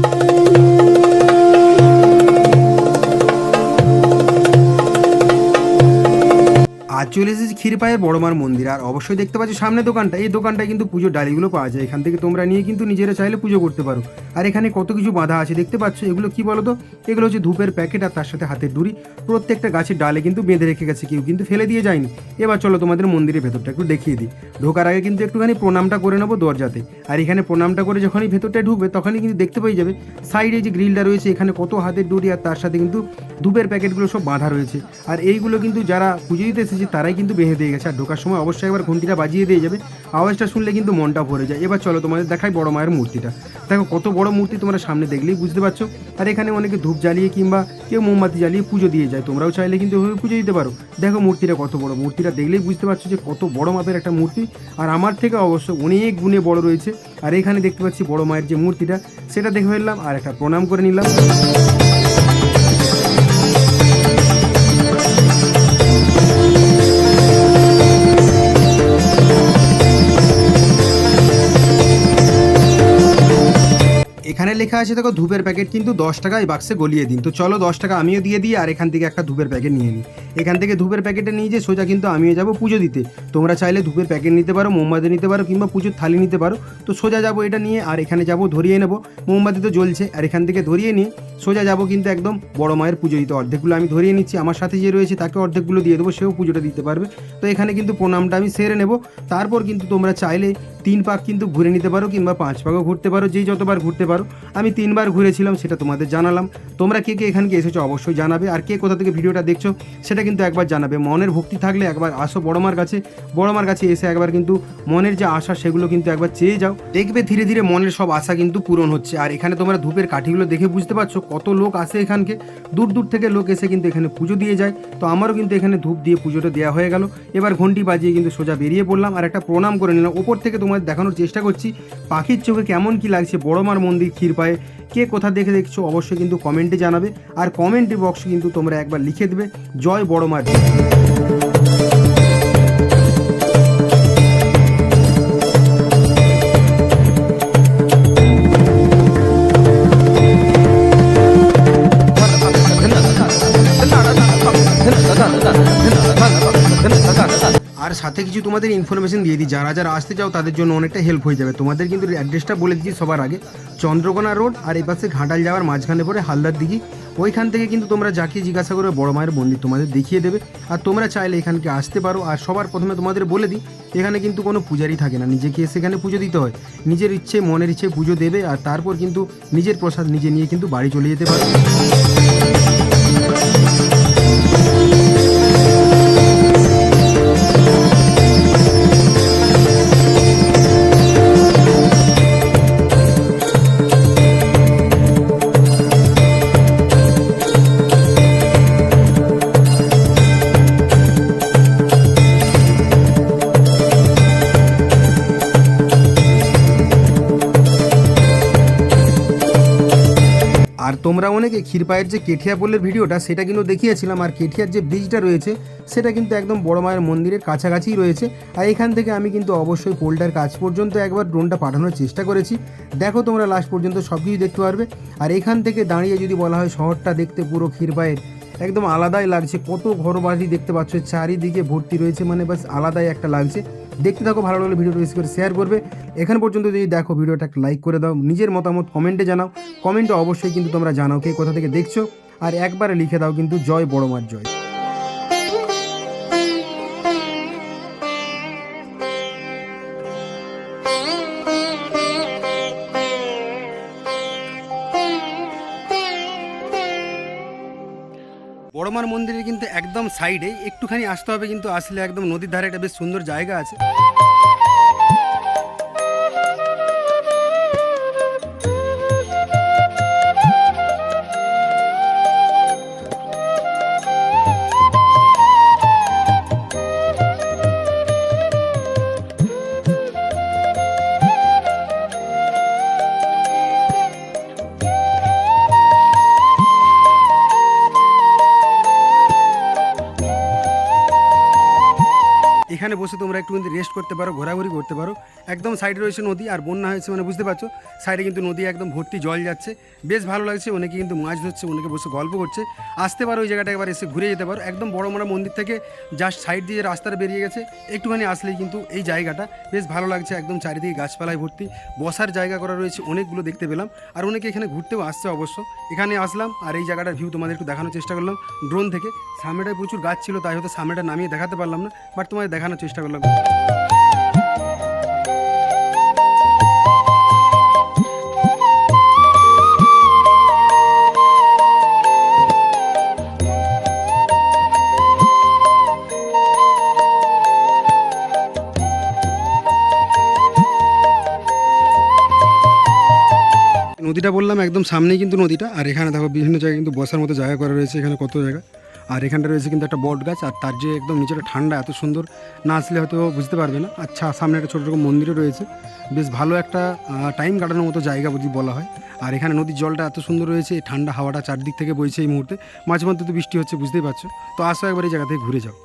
Thank you. চলে এসেছি ক্ষীরপায়ের বড়মার মন্দির। আর অবশ্যই দেখতে পাচ্ছি সামনে দোকানটা। এই দোকানটায় কিন্তু পুজোর ডালিগুলো পাওয়া যায়। এখান থেকে তোমরা নিয়ে কিন্তু নিজেরা চাইলে পুজো করতে পারো। আর এখানে কত কিছু বাঁধা আছে দেখতে পাচ্ছ? এগুলো কি বলো তো এগুলো হচ্ছে ধূপের প্যাকেট আর তার সাথে হাতের ডুরি প্রত্যেকটা গাছের ডালে কিন্তু বেঁধে রেখে গেছে। কেউ কিন্তু ফেলে দিয়ে যায়নি। এবার চলো তোমাদের মন্দিরের ভেতরটা একটু দেখিয়ে দিই। ঢোকার আগে কিন্তু একটুখানি প্রণামটা করে নেব দরজাতে। আর এখানে প্রণামটা করে যখনই ভেতরটায় ঢুকবে, তখনই কিন্তু দেখতে পেয়ে যাবে। সাইডে যে গ্রিলটা রয়েছে, এখানে কত হাতের ডুরি আর তার সাথে কিন্তু ধূপের প্যাকেটগুলো সব বাঁধা রয়েছে। আর এইগুলো কিন্তু যারা পুজো দিতে এসেছে তারাই কিন্তু বেঁধে দিয়ে গেছে। আর ঢোকার সময় অবশ্যই একবার ঘন্টিটা বাজিয়ে দিয়ে যাবে। আওয়াজটা শুনলে কিন্তু মনটা ভরে যায়। এবার চলো তোমাদের দেখাই বড় মায়ের মূর্তিটা। দেখো কত বড় মূর্তি তোমরা সামনে দেখলেই বুঝতে পারছ। আর এখানে অনেকে ধূপ জ্বালিয়ে কিংবা কেউ মোমবাতি জ্বালিয়ে পুজো দিয়ে যায়। তোমরাও চাইলে কিন্তু এভাবে পুজো দিতে পারো। দেখো মূর্তিটা কত বড়। মূর্তিটা দেখলেই বুঝতে পারছ যে কত বড় মাপের একটা মূর্তি। আর আমার থেকে অবশ্য অনেক গুণে বড় রয়েছে। আর এখানে দেখতে পাচ্ছি বড় মায়ের যে মূর্তিটা, সেটা দেখে ফেললাম। আর একটা প্রণাম করে নিলাম। এখানে লেখা আছে, দেখো, ধূপের প্যাকেট কিন্তু দশ টাকা এই বাক্সে গলিয়ে দিন। তো চলো দশ টাকা আমিও দিয়ে দিই, আর এখান থেকে একটা ধূপের প্যাকেট নিয়ে নিই। এখান থেকে ধূপের প্যাকেটে নিয়ে যে সোজা কিন্তু আমিও যাব পুজো দিতে। তোমরা চাইলে ধূপের প্যাকেট নিতে পারো, মোমবাতি নিতে পারো, কিংবা পুজোর থালি নিতে পারো। তো সোজা যাব এটা নিয়ে, আর এখানে যাব ধরিয়ে নেব। মোমবাতি তো জ্বলছে, আর এখান থেকে ধরিয়ে নিয়ে সোজা যাব কিন্তু একদম বড় মায়ের পুজো দিতে। অর্ধেকগুলো আমি ধরিয়ে নিচ্ছি, আমার সাথে যে রয়েছে তাকে অর্ধেকগুলো দিয়ে দেবো, সেও পুজোটা দিতে পারবে। তো এখানে কিন্তু প্রণামটা আমি সেরে নেব। তারপর কিন্তু তোমরা চাইলে তিন পাক কিন্তু ঘুরে নিতে পারো কিংবা পাঁচ পাকও ঘুরতে পারো, যেই যতবার ঘুরতে পারো। আমি তিনবার ঘুরেছিলাম, সেটা তোমাদের জানালাম। তোমরা কে কে এখানকে এসেছ অবশ্যই জানাবে, আর কে কোথা থেকে ভিডিওটা দেখছ সেটা কিন্তু একবার জানাবে। মনের ভক্তি থাকলে একবার আসো বড়মার কাছে বড়মার কাছে এসে একবার কিন্তু মনের যে আশা সেগুলো কিন্তু একবার চেয়ে যাও। দেখবে ধীরে ধীরে মনের সব আশা কিন্তু পূরণ হচ্ছে। আর এখানে তোমরা ধূপের কাঠিগুলো দেখে বুঝতে পারছ কত লোক আসে এখানকে? দূর দূর থেকে লোক এসে কিন্তু এখানে পুজো দিয়ে যায়। তো আমারও কিন্তু এখানে ধূপ দিয়ে পুজোটা দেওয়া হয়ে গেল। এবার ঘন্টি বাজিয়ে কিন্তু সোজা বেরিয়ে পড়লাম আর একটা প্রণাম করে নিলাম। ওপর থেকে তোমাদের দেখানোর চেষ্টা করছি, পাখির চোখে কেমন কি লাগছে বড়মার মন্দির ক্ষীরপায়ে কে কোথা দেখে দেখছ অবশ্যই কিন্তু কমেন্টে জানাবে। আর কমেন্টে বক্সে কিন্তু তোমরা একবার লিখে দেবে, জয় বড়মার সাথে কিছু তোমাদের ইনফরমেশন দিয়ে দিই। যারা যারা আসতে চাও, তাদের জন্য অনেকটা হেল্প হয়ে যাবে। তোমাদের কিন্তু অ্যাড্রেসটা বলে দিচ্ছি সবার আগে। চন্দ্রকোনা রোড আর এই পাশে ঘাটাল যাওয়ার মাঝখানে পড়ে হালদার দিঘি। ওইখান থেকে কিন্তু তোমরা যাকে জিজ্ঞাসা করবে, বড় মায়ের মন্দির তোমাদের দেখিয়ে দেবে। আর তোমরা চাইলে এখানকে আসতে পারো। আর সবার প্রথমে তোমাদের বলে দিই, এখানে কিন্তু কোনো পূজারি থাকে না। নিজেকে এসে এখানে পুজো দিতে হয়। নিজের ইচ্ছে, মনের ইচ্ছে পুজো দেবে। আর তারপর কিন্তু নিজের প্রসাদ নিজে নিয়ে কিন্তু বাড়ি চলে যেতে পারো। তোমরা অনেকে ক্ষীরপায়ের যে কেঠিয়া পোলের ভিডিওটা, সেটা কিন্তু দেখিয়েছিলাম, আর কেঠিয়ার যে ব্রিজটা রয়েছে, সেটা কিন্তু একদম বড় মায়ের মন্দিরের কাছাকাছিই রয়েছে। আর এখান থেকে আমি কিন্তু অবশ্যই পোলটার কাছ পর্যন্ত একবার ড্রোনটা পাঠানোর চেষ্টা করেছি। দেখো তোমরা লাস্ট পর্যন্ত সব কিছু দেখতে পারবে। আর এখান থেকে দাঁড়িয়ে যদি বলা হয় শহরটা দেখতে পুরো ক্ষীরপায়ের একদম আলাদাই লাগছে। কত ঘর বাড়ি দেখতে পাচ্ছ, চারিদিকে ভর্তি রয়েছে মানে বাস আলাদাই একটা লাগছে। দেখতে থাকো, ভালো লাগলে ভিডিওটা বেশি করে শেয়ার করবে। এখান পর্যন্ত যদি দেখো ভিডিওটা একটা লাইক করে দাও, নিজের মতামত কমেন্টে জানাও। কমেন্টে অবশ্যই কিন্তু তোমরা জানাও কে কোথা থেকে দেখছ। আর একবারে লিখে দাও কিন্তু জয় বড়মার জয়। বড়মার মন্দিরের কিন্তু একদম সাইডে একটুখানি আসতে হবে কিন্তু আসলে একদম নদীর ধারে একটা বেশ সুন্দর জায়গা আছে। এখানে বসে তোমরা একটু কিন্তু রেস্ট করতে পারো, ঘোরাঘুরি করতে পারো। একদম সাইডে রয়েছে নদী আর বন্যা হয়েছে মানে বুঝতে পারছ? সাইডে কিন্তু নদী একদম ভর্তি জল যাচ্ছে। বেশ ভালো লাগছে, অনেকে কিন্তু মাছ ধরছে, অনেকে বসে গল্প করছে। আসতে পারো ওই জায়গাটা একবার এসে ঘুরে যেতে পারো। একদম বড় বড় মন্দির থেকে জাস্ট সাইড দিয়ে রাস্তাটা বেরিয়ে গেছে, একটুখানি আসলেই কিন্তু এই জায়গাটা। বেশ ভালো লাগছে একদম চারিদিকে গাছপালায় ভর্তি। বসার জায়গা করা রয়েছে, অনেকগুলো দেখতে পেলাম। আর অনেকে এখানে ঘুরতেও আসছে অবশ্য। এখানে আসলাম আর এই জায়গাটার ভিউ তোমাদের একটু দেখানোর চেষ্টা করলাম। ড্রোন থেকে। সামনেটায় প্রচুর গাছ ছিল, তাই হয়তো সামনেটা নামিয়ে দেখাতে পারলাম না বাট তোমাদের দেখানোর চেষ্টা করলাম। নদীটা বললাম, একদম সামনেই কিন্তু নদীটা। আর এখানে দেখো বিভিন্ন জায়গায় কিন্তু বসার মতো জায়গা করা রয়েছে, এখানে কত জায়গা। আর এখানটা রয়েছে কিন্তু একটা বট গাছ, আর তার যে একদম নিচেটা ঠান্ডা, এত সুন্দর। না আসলে হয়তো বুঝতে পারবে না। আচ্ছা সামনে একটা ছোটো রকম মন্দিরও রয়েছে। বেশ ভালো একটা টাইম কাটানোর মতো জায়গা যদি বলা হয়। আর এখানে নদীর জলটা এত সুন্দর রয়েছে, এই ঠান্ডা হাওয়াটা চারদিক থেকে বইছে এই মুহূর্তে। মাঝে মধ্যে তো বৃষ্টি হচ্ছে, বুঝতেই পারছ। তো আসো একবার এই জায়গা থেকে ঘুরে যাও।